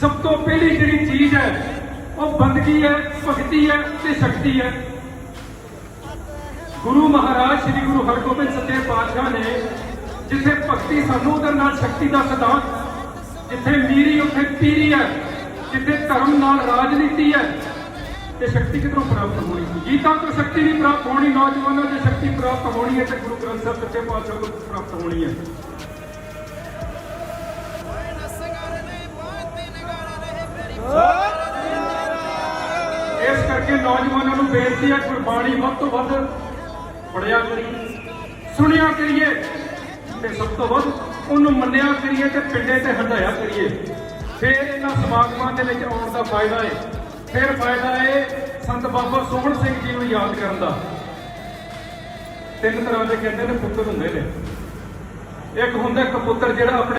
ਸਭ ਤੋਂ ਪਹਿਲੀ ਜਿਹੜੀ ਚੀਜ਼ ਹੈ, ਉਹ ਬੰਦਗੀ ਹੈ, ਭਗਤੀ ਹੈ ਤੇ ਸ਼ਕਤੀ ਹੈ। ਗੁਰੂ ਮਹਾਰਾਜ ਸ੍ਰੀ ਗੁਰੂ ਹਰਗੋਬਿੰਦ ਸੱਚੇ ਪਾਤਸ਼ਾਹ ਨੇ ਜਿੱਥੇ ਭਗਤੀ ਸਾਨੂੰ ਉਹਦੇ ਨਾਲ ਸ਼ਕਤੀ ਦਾ ਸਿਧਾਂਤ, ਜਿੱਥੇ ਮੀਰੀ ਉੱਥੇ ਪੀਰੀ ਹੈ, ਜਿੱਥੇ ਧਰਮ ਨਾਲ ਰਾਜਨੀਤੀ ਹੈ, ਤੇ ਸ਼ਕਤੀ ਕਿੱਧਰੋਂ ਪ੍ਰਾਪਤ ਹੋਣੀ? ਸੀ ਗੀਤਾ ਤੋਂ ਸ਼ਕਤੀ ਨਹੀਂ ਪ੍ਰਾਪਤ ਹੋਣੀ, ਨੌਜਵਾਨਾਂ ਦੀ ਸ਼ਕਤੀ ਪ੍ਰਾਪਤ ਹੋਣੀ ਹੈ ਤੇ ਗੁਰੂ ਗ੍ਰੰਥ ਸਾਹਿਬ ਸੱਚੇ ਪਾਤਸ਼ਾਹ ਤੋਂ ਪ੍ਰਾਪਤ ਹੋਣੀ ਹੈ। ਇਸ ਕਰਕੇ ਨੌਜਵਾਨਾਂ ਨੂੰ ਬੇਨਤੀ ਹੈ ਗੁਰਬਾਣੀ ਵੱਧ ਤੋਂ ਵੱਧ ਪੜਿਆ ਕਰੀਏ। ਸੁਣਿਆ ਕਰੀਏ ਤੇ ਸਭ ਤੋਂ ਵੱਧ ਉਹਨੂੰ ਮੰਨਿਆ ਕਰੀਏ ਤੇ ਪਿੰਡੇ ਤੇ ਹੰਡਾਇਆ ਕਰੀਏ। ਫਿਰ ਇਹਨਾਂ ਸਮਾਗਮਾਂ ਦੇ ਵਿੱਚ ਆਉਣ ਦਾ ਫਾਇਦਾ ਹੈ ਫਿਰ ਫਾਇਦਾ ਹੈ ਸੰਤ ਬਾਬਾ ਸੋਹਣ ਸਿੰਘ ਜੀ ਨੂੰ ਯਾਦ ਕਰਨ ਦਾ। ਤਿੰਨ ਤਰ੍ਹਾਂ ਦੇ ਕਹਿੰਦੇ ਨੇ, ਪੁੱਤਰ ਹੁੰਦੇ ਨੇ। ਇੱਕ ਹੁੰਦਾ ਕਪੁੱਤਰ ਜਿਹੜਾ ਆਪਣੇ